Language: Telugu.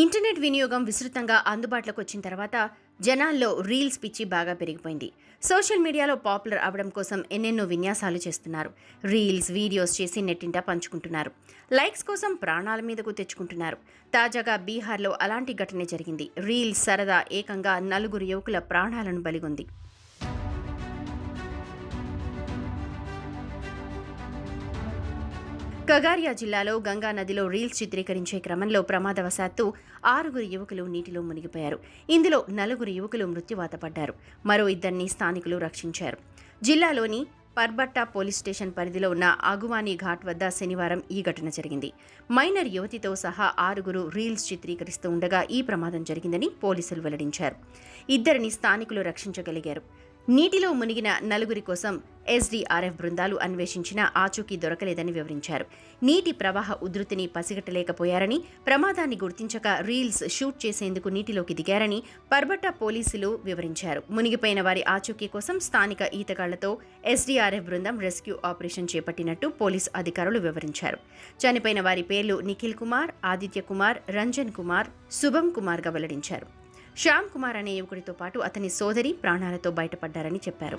ఇంటర్నెట్ వినియోగం విస్తృతంగా అందుబాటులోకి వచ్చిన తర్వాత జనాల్లో రీల్స్ పిచ్చి బాగా పెరిగిపోయింది. సోషల్ మీడియాలో పాపులర్ అవడం కోసం ఎన్నెన్నో విన్యాసాలు చేస్తున్నారు. రీల్స్ వీడియోస్ చేసి నెట్టింట పంచుకుంటున్నారు. లైక్స్ కోసం ప్రాణాల మీదకు తెచ్చుకుంటున్నారు. తాజాగా బీహార్లో అలాంటి ఘటన జరిగింది. రీల్స్ సరదా ఏకంగా నలుగురు యువకుల ప్రాణాలను బలిగొంది. కగారియా జిల్లాలో గంగా నదిలో రీల్స్ చిత్రీకరించే క్రమంలో ప్రమాదవశాత్తు ఆరుగురు యువకులు నీటిలో మునిగిపోయారు. ఇందులో నలుగురు యువకులు మృత్యువాత పడ్డారు. మరో ఇద్దరిని స్థానికులు రక్షించారు. జిల్లాలోని పర్బట్టా పోలీస్ స్టేషన్ పరిధిలో ఉన్న అగువాని ఘాట్ వద్ద శనివారం ఈ ఘటన జరిగింది. మైనర్ యువతితో సహా ఆరుగురు రీల్స్ చిత్రీకరిస్తూ ఉండగా ఈ ప్రమాదం జరిగిందని పోలీసులు వెల్లడించారు. ఇద్దరిని స్థానికులు రక్షించగలిగారు. నీటిలో మునిగిన నలుగురి కోసం ఎస్డీఆర్ఎఫ్ బృందాలు అన్వేషించినా ఆచూకీ దొరకలేదని వివరించారు. నీటి ప్రవాహ ఉధృతిని పసిగట్టలేకపోయారని ప్రమాదాన్ని గుర్తించక రీల్స్ షూట్ చేసేందుకు నీటిలోకి దిగారని పర్బట్ట పోలీసులు వివరించారు. మునిగిపోయిన వారి ఆచూకీ కోసం స్థానిక ఈతగాళ్ళతో ఎస్డీఆర్ఎఫ్ బృందం రెస్క్యూ ఆపరేషన్ చేపట్టినట్టు పోలీసు అధికారులు వివరించారు. చనిపోయిన వారి పేర్లు నిఖిల్ కుమార్ ఆదిత్య కుమార్ రంజన్ కుమార్ శుభం కుమార్గా వెల్లడించారు. శ్యామ్ కుమార్ అనే యువకుడితో పాటు అతని సోదరి ప్రాణాలతో బయటపడ్డారని చెప్పారు.